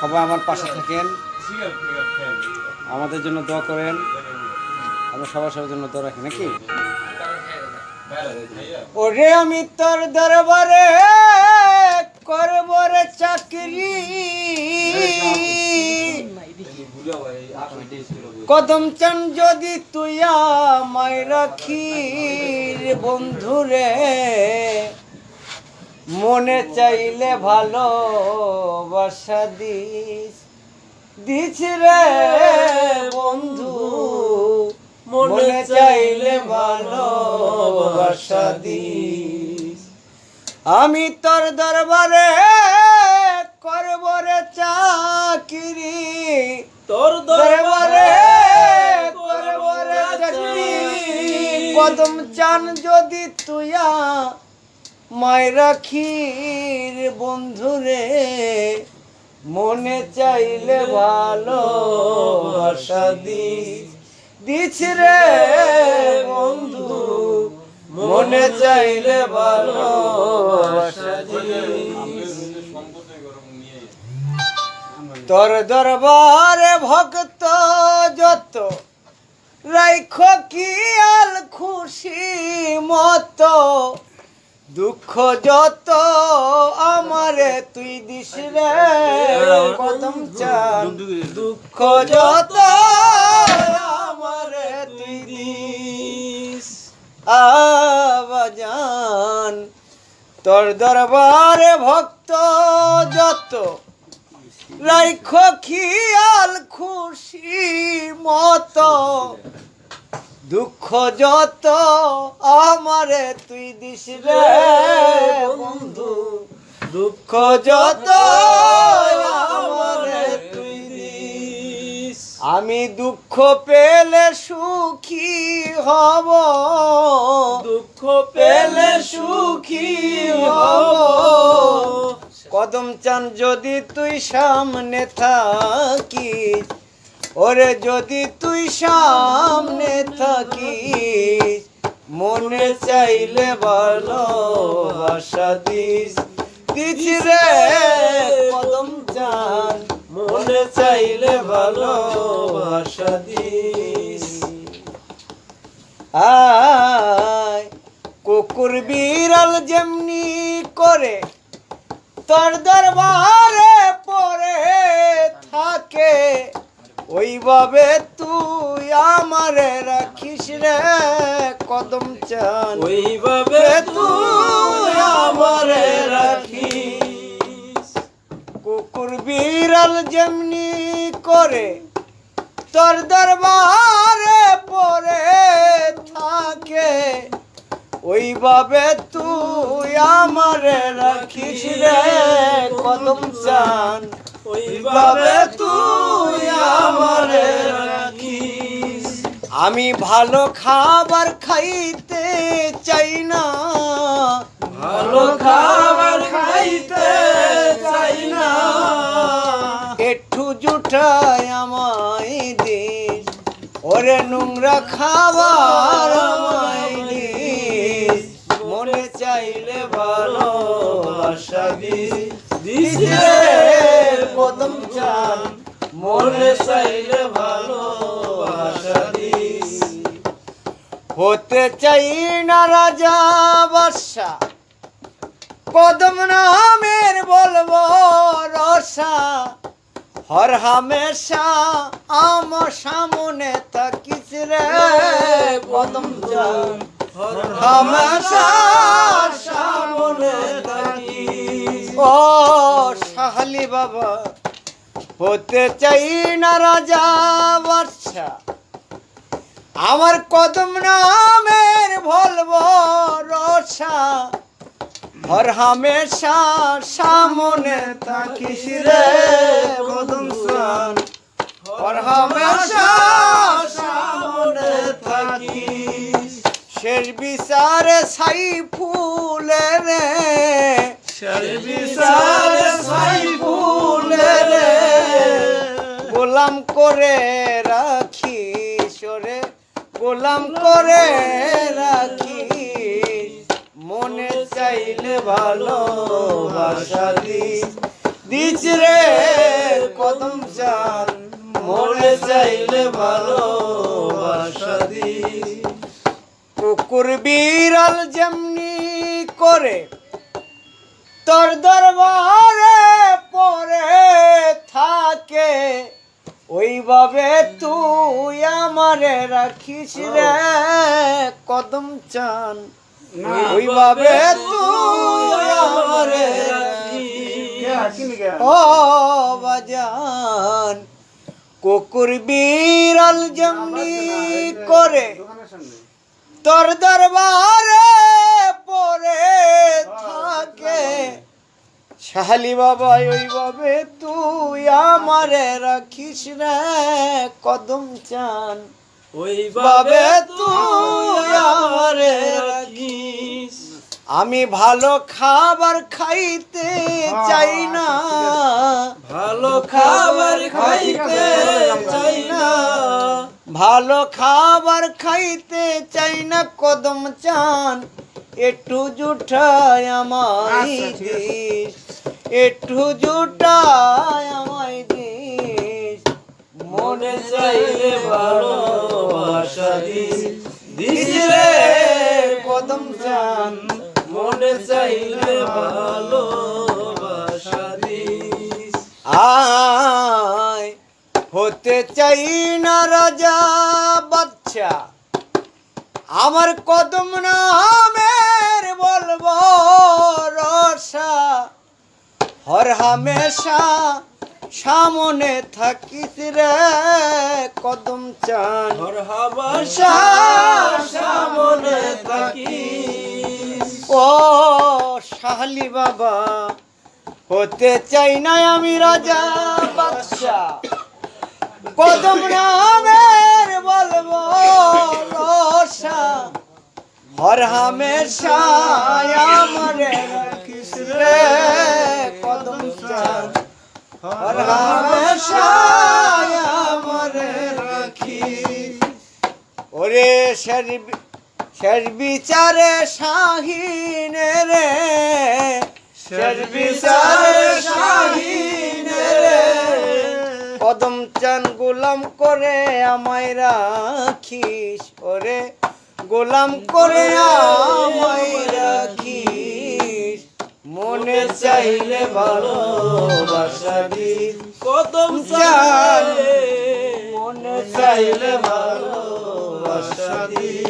সবাই আমার পাশে থাকেন। আমাদের জন্য দোয়া করেন। আমরা সবার সবার জন্য দোয়া রাখি, নাকি? ওরে আমি তোর দরবারে করব রে চাকরি। কদম চান যদি তুই আমায় রাখি বন্ধুরে মনে চাইলে ভালো বাসা দিস। দিস রে বন্ধু মনে চাইলে ভালো বাসা দিস। আমি তোর দরবারে করব রে চাকরি। তোর দরবারে করব রে চাকরি। কদম চান যদি তুইয়া মায় বন্ধুরে মনে চাইলে ভালো বাসা দিস। রে বন্ধু, মনে চাইলে ভালো তোর দরবারে ভক্ত যত, রাইখ কি আল খুশি মতো। দুঃখ যত আমারে তুই দিস রে। কদম চান দুঃখ যত আমারে তুই দিস। আবাজান তোর দরবারে ভক্ত যত। রাইখ খিয়াল খুশি মতো। দুঃখ যত আমারে তুই দিস রে বন্ধু। দুঃখ যত আমারে তুই দিস। আমি দুঃখ পেলে সুখী হব। দুঃখ পেলে সুখী হব। কদম চান যদি তুই সামনে থাকিস ওরে যদি তুই সামনে থাকিস, মনে চাইলে ভালো ভাষা দিস রে কদম চান, মনে চাইলে ভালো ভাষা দিস। আয়, কুকুর বিড়াল যেমনি করে, তোর দরবারে পরে থাকে। ওইভাবে তুই আমারে রাখিস রে কদম চান। ওইভাবে তুই আমারে রাখিস। কুকুর বিড়াল যেমনি করে তোর দরবারে পরে থাকে ওইভাবে তুই আমারে রাখিস রে কদম চান। ওইভাবে তুই আমারে রাখিস। আমি ভালো খাবার খাইতে চাই না। ভালো খাবার খাইতে চাই না। একটু জুটায় আমায় দিস। ওরে নোংরা খাবার আমায় দিস। মনে চাইলে ভালো আশা দিস দিস কদম চান। মনে চাইলে ভালো হতে চাই না রাজা বাদশা। কদম নামের বলব রসা। হর হামেশা আমার সামনে থাকিস রে। কদম হর হামেশা বাবা। হতে চাই না রাজা বাদশা। আমার কদম নামের বলব রসা। হর হামেশা সামনে থাকিস রে কদম সান হর হামেশা সামনে থাকিস। শেষ বিচারে ছাই ফুলে রে। শেষ বিচারে করে রাখি সরে গোলাম করে রাখি মনে চাইলে ভালো বাসা দিস রে কদম চান মনে চাইলে ভালোবাসা দিস। কুকুর বিড়াল যেমনি করে, তোর দরবারে পরে থাকে। ওইভাবে তুই আমারে রাখিস রে কদম চান। ওইভাবে তুই আমারে ও বাজান কুকুর বিড়াল যেমনি করে তোর দরবারে শাহালি বাবা ওইভাবে তুই আমারে রাখিস রে কদম চান। ওইভাবে তুই আমারে রাখিস। আমি ভালো খাবার খাইতে চাই না। ভালো খাবার খাইতে চাই না। ভালো খাবার খাইতে চাই না কদম চান। একটু জুঠায় আমায় দিস। একটু জুটায় আমায় দিস। মনে চাইলে ভালোবাসা দিস। দিস রে কদম চান। মনে চাইলে ভালোবাসা দিস। আয়, হতে চাই না রাজা বাচ্চা আমার কদম নামের হামেশা সামনে থাকিস রে কদম চান। সামনে থাকিস। ও শাহলি বাবা হতে চাই না আমি রাজা বাদশা কদম নামের বলব রসা। হর হামেশা আমারে রাখিস রে। কদম চান হর আমারে রাখিস ওরে শের বিচারে শাহিন রে। শের বিচারে শাহিন রে। কদম চান গোলাম করে আমায় রাখিস, ওরে। গোলাম করে আমায় মনে চাইলে ভালোবাসা দি কদম চাই চাইলে মনে চাইলে ভালোবাসা দিস